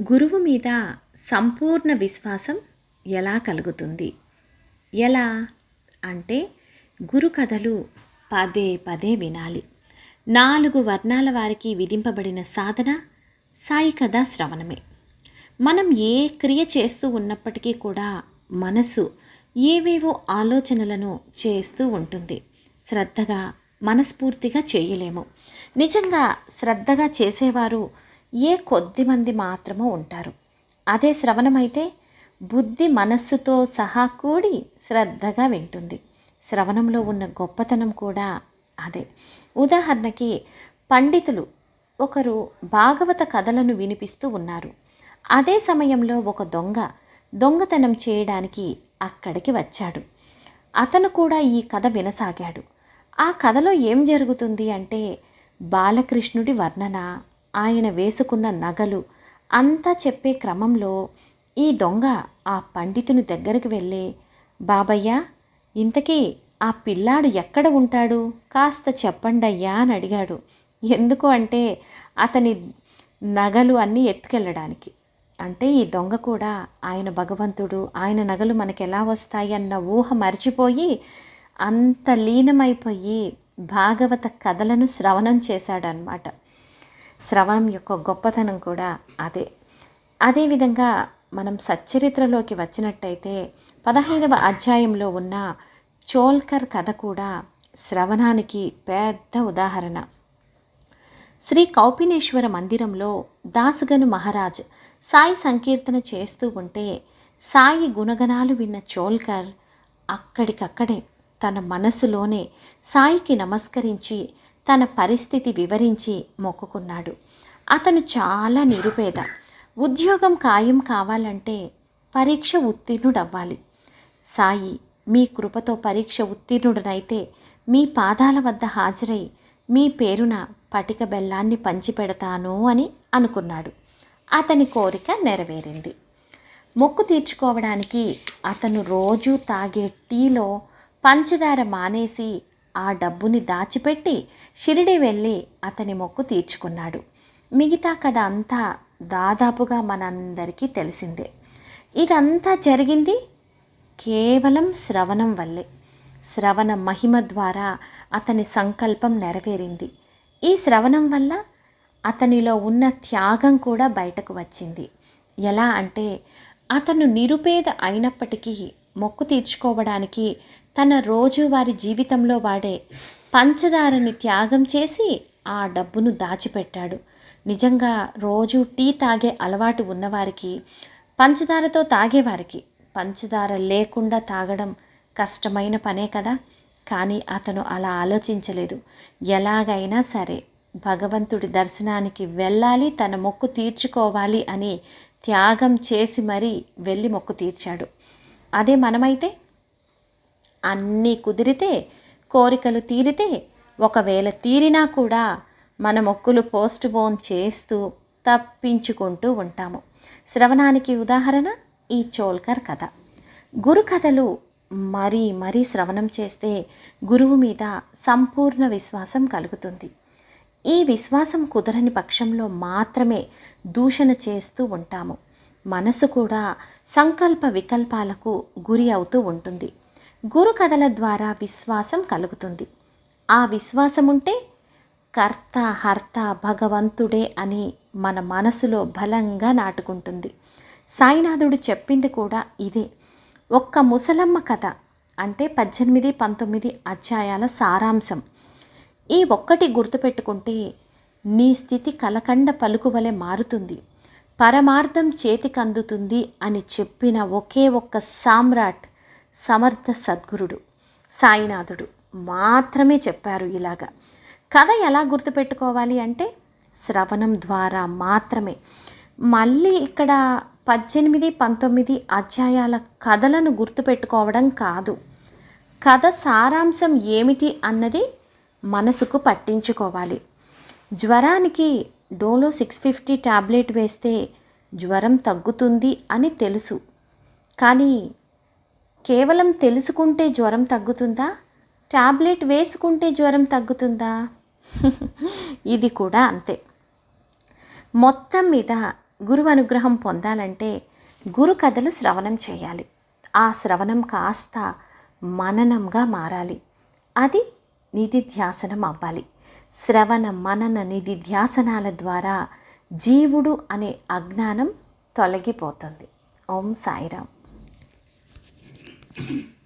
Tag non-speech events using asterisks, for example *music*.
గురువు మీద సంపూర్ణ విశ్వాసం ఎలా కలుగుతుంది? ఎలా? అంటే గురు కథలు పదే పదే వినాలి. నాలుగు వర్ణాల వారికి విధింపబడిన సాధన సాయి కథ శ్రవణమే. మనం ఏ క్రియ చేస్తూ ఉన్నప్పటికీ కూడా మనసు ఏవేవో ఆలోచనలను చేస్తూ ఉంటుంది. శ్రద్ధగా మనస్ఫూర్తిగా చేయలేము. నిజంగా శ్రద్ధగా చేసేవారు ఏ కొద్ది మంది మాత్రమో ఉంటారు. అదే శ్రవణమైతే బుద్ధి మనస్సుతో సహా కూడి శ్రద్ధగా వింటుంది. శ్రవణంలో ఉన్న గొప్పతనం కూడా అదే. ఉదాహరణకి పండితులు ఒకరు భాగవత కథలను వినిపిస్తూ ఉన్నారు. అదే సమయంలో ఒక దొంగ దొంగతనం చేయడానికి అక్కడికి వచ్చాడు. అతను కూడా ఈ కథ వినసాగాడు. ఆ కథలో ఏం జరుగుతుంది అంటే బాలకృష్ణుడి వర్ణన ఆయన వేసుకున్న నగలు అంతా చెప్పే క్రమంలో ఈ దొంగ ఆ పండితుని దగ్గరికి వెళ్ళి బాబయ్య ఇంతకీ ఆ పిల్లాడు ఎక్కడ ఉంటాడు? కాస్త చెప్పండయ్యా అని అడిగాడు. ఎందుకు అంటే అతని నగలు అన్నీ ఎత్తుకెళ్ళడానికి. అంటే ఈ దొంగ కూడా ఆయన భగవంతుడు ఆయన నగలు మనకు ఎలా వస్తాయి అన్న ఊహ మర్చిపోయి అంత లీనమైపోయి భాగవత కథలను శ్రవణం చేశాడనమాట శ్రవణం యొక్క గొప్పతనం కూడా అదే. అదేవిధంగా మనం సచ్చరిత్రలోకి వచ్చినట్టయితే పదహైదవ అధ్యాయంలో ఉన్న చోల్కర్ కథ కూడా శ్రవణానికి పెద్ద ఉదాహరణ. శ్రీ కౌపినేశ్వర మందిరంలో దాసగను మహారాజ్ సాయి సంకీర్తన చేస్తూ ఉంటే సాయి గుణగణాలు విన్న చోల్కర్ అక్కడికక్కడే తన మనసులోనే సాయికి నమస్కరించి తన పరిస్థితి వివరించి మొక్కుకున్నాడు. అతను చాలా నిరుపేద. ఉద్యోగం ఖాయం కావాలంటే పరీక్ష ఉత్తీర్ణుడవ్వాలి. సాయి మీ కృపతో పరీక్ష ఉత్తీర్ణుడనైతే మీ పాదాల వద్ద హాజరై మీ పేరున పటిక బెల్లాన్ని పంచిపెడతాను అని అనుకున్నాడు. అతని కోరిక నెరవేరింది. మొక్కు తీర్చుకోవడానికి అతను రోజు తాగే టీలో పంచదార మానేసి ఆ డబ్బుని దాచిపెట్టి షిరిడి వెళ్ళి అతని మొక్కు తీర్చుకున్నాడు. మిగతా కథ అంతా దాదాపుగా మనందరికీ తెలిసిందే. ఇదంతా జరిగింది కేవలం శ్రవణం వల్లే. శ్రవణ మహిమ ద్వారా అతని సంకల్పం నెరవేరింది. ఈ శ్రవణం వల్ల అతనిలో ఉన్న త్యాగం కూడా బయటకు వచ్చింది. ఎలా అంటే అతను నిరుపేద అయినప్పటికీ మొక్కు తీర్చుకోవడానికి తన రోజువారి జీవితంలో వాడే పంచదారని త్యాగం చేసి ఆ డబ్బును దాచిపెట్టాడు. నిజంగా రోజు టీ తాగే అలవాటు ఉన్నవారికి పంచదారతో తాగేవారికి పంచదార లేకుండా తాగడం కష్టమైన పనే కదా. కానీ అతను అలా ఆలోచించలేదు. ఎలాగైనా సరే భగవంతుడి దర్శనానికి వెళ్ళాలి తన మొక్కు తీర్చుకోవాలి అని త్యాగం చేసి మరీ వెళ్ళి మొక్కు తీర్చాడు. అదే మనమైతే అన్నీ కుదిరితే కోరికలు తీరితే ఒకవేళ తీరినా కూడా మన మొక్కులు పోస్ట్ పోన్ చేస్తూ తప్పించుకుంటూ ఉంటాము. శ్రవణానికి ఉదాహరణ ఈ చోల్కర్ కథ. గురు కథలు మరీ మరీ శ్రవణం చేస్తే గురువు మీద సంపూర్ణ విశ్వాసం కలుగుతుంది. ఈ విశ్వాసం కుదరని పక్షంలో మాత్రమే దూషణ చేస్తూ ఉంటాము. మనసు కూడా సంకల్ప వికల్పాలకు గురి అవుతూ ఉంటుంది. గురు కథల ద్వారా విశ్వాసం కలుగుతుంది. ఆ విశ్వాసం ఉంటే కర్త హర్త భగవంతుడే అని మన మనసులో బలంగా నాటుకుంటుంది. సాయినాథుడు చెప్పింది కూడా ఇదే. ఒక్క ముసలమ్మ కథ అంటే పద్దెనిమిది పంతొమ్మిది అధ్యాయాల సారాంశం. ఈ ఒక్కటి గుర్తుపెట్టుకుంటే నీ స్థితి కలకండ పలుకువలే మారుతుంది. పరమార్థం చేతికందుతుంది అని చెప్పిన ఒకే ఒక్క సామ్రాట్ సమర్థ సద్గురుడు సాయినాథుడు మాత్రమే చెప్పారు ఇలాగా. కథ ఎలా గుర్తుపెట్టుకోవాలి అంటే శ్రవణం ద్వారా మాత్రమే. మళ్ళీ ఇక్కడ పద్దెనిమిది పంతొమ్మిది అధ్యాయాల కథలను గుర్తుపెట్టుకోవడం కాదు. కథ సారాంశం ఏమిటి అన్నది మనసుకు పట్టించుకోవాలి. జ్వరానికి డోలో సిక్స్ ఫిఫ్టీ ట్యాబ్లెట్ వేస్తే జ్వరం తగ్గుతుంది అని తెలుసు. కానీ కేవలం తెలుసుకుంటే జ్వరం తగ్గుతుందా? ట్యాబ్లెట్ వేసుకుంటే జ్వరం తగ్గుతుందా? *laughs* ఇది కూడా అంతే. మొత్తం మీద గురు అనుగ్రహం పొందాలంటే గురు కథలు శ్రవణం చేయాలి. ఆ శ్రవణం కాస్త మననంగా మారాలి. అది నిధిధ్యాసనం అవ్వాలి. శ్రవణ మనన నిధిధ్యాసనాల ద్వారా జీవుడు అనే అజ్ఞానం తొలగిపోతుంది. ఓం సాయిరామ్. Thank you.